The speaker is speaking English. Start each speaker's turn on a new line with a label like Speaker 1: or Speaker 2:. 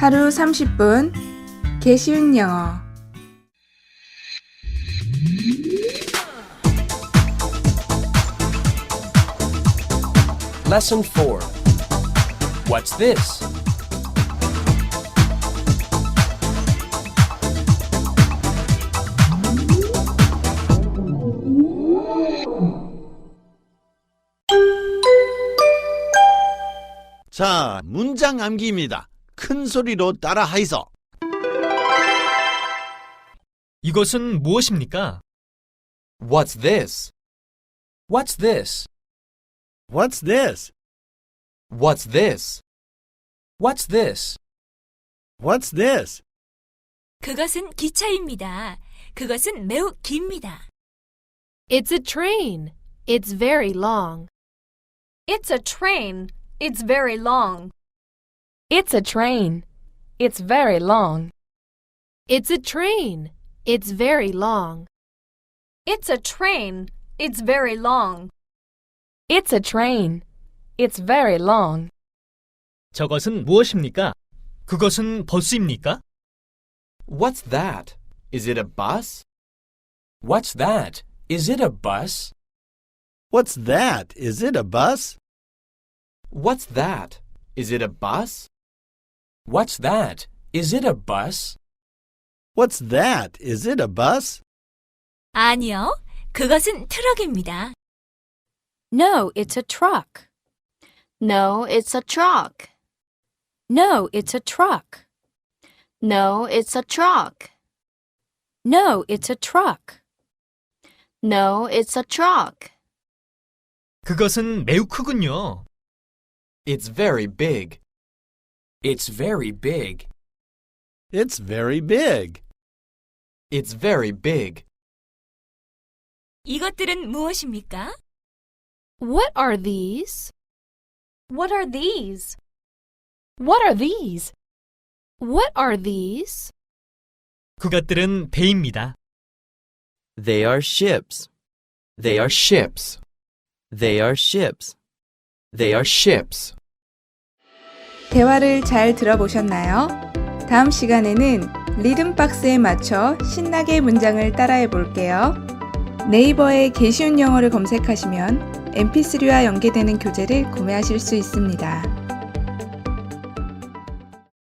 Speaker 1: 하루 30분 개쉬운 영어
Speaker 2: Lesson 4. What's this?
Speaker 3: 자, 문장 암기입니다. 큰 소리로 따라 하이소.
Speaker 4: 이것은 무엇입니까?
Speaker 2: What's this? What's this?
Speaker 3: What's this?
Speaker 2: What's this? What's this?
Speaker 3: What's this?
Speaker 5: 그것은 기차입니다. 그것은 매우 깁니다.
Speaker 6: It's a train. It's very long.
Speaker 5: It's a train. It's very long.
Speaker 6: It's a train. It's very long. It's a train. It's very long.
Speaker 5: It's a train. It's very long.
Speaker 6: It's a train. It's very long.
Speaker 4: 저것은 무엇입니까? 그것은 버스입니까?
Speaker 2: What's that? Is it a bus? What's that? Is it a bus?
Speaker 3: What's that? Is it a bus?
Speaker 2: What's that? Is it a bus? What's that? Is it a bus?
Speaker 3: What's that? Is it a bus?
Speaker 5: 아니요. 그것은 트럭입니다.
Speaker 6: No, it's a truck.
Speaker 7: No, it's a truck.
Speaker 6: No, it's a truck.
Speaker 7: No, it's a truck.
Speaker 6: No, it's a truck.
Speaker 7: No, it's a truck.
Speaker 4: 그것은 매우 크군요.
Speaker 2: It's very big. It's very big.
Speaker 3: It's very big.
Speaker 2: It's very big.
Speaker 5: 이것들은 무엇입니까?
Speaker 6: What are these?
Speaker 5: What are these?
Speaker 6: What are these? What are these?
Speaker 4: 그것들은 배입니다.
Speaker 8: They are ships.
Speaker 2: They are ships.
Speaker 8: They are ships.
Speaker 2: They are ships.
Speaker 1: 대화를 잘 들어보셨나요? 다음 시간에는 리듬 박스에 맞춰 신나게 문장을 따라해 볼게요. 네이버에 개쉬운 영어를 검색하시면 mp3와 연계되는 교재를 구매하실 수 있습니다.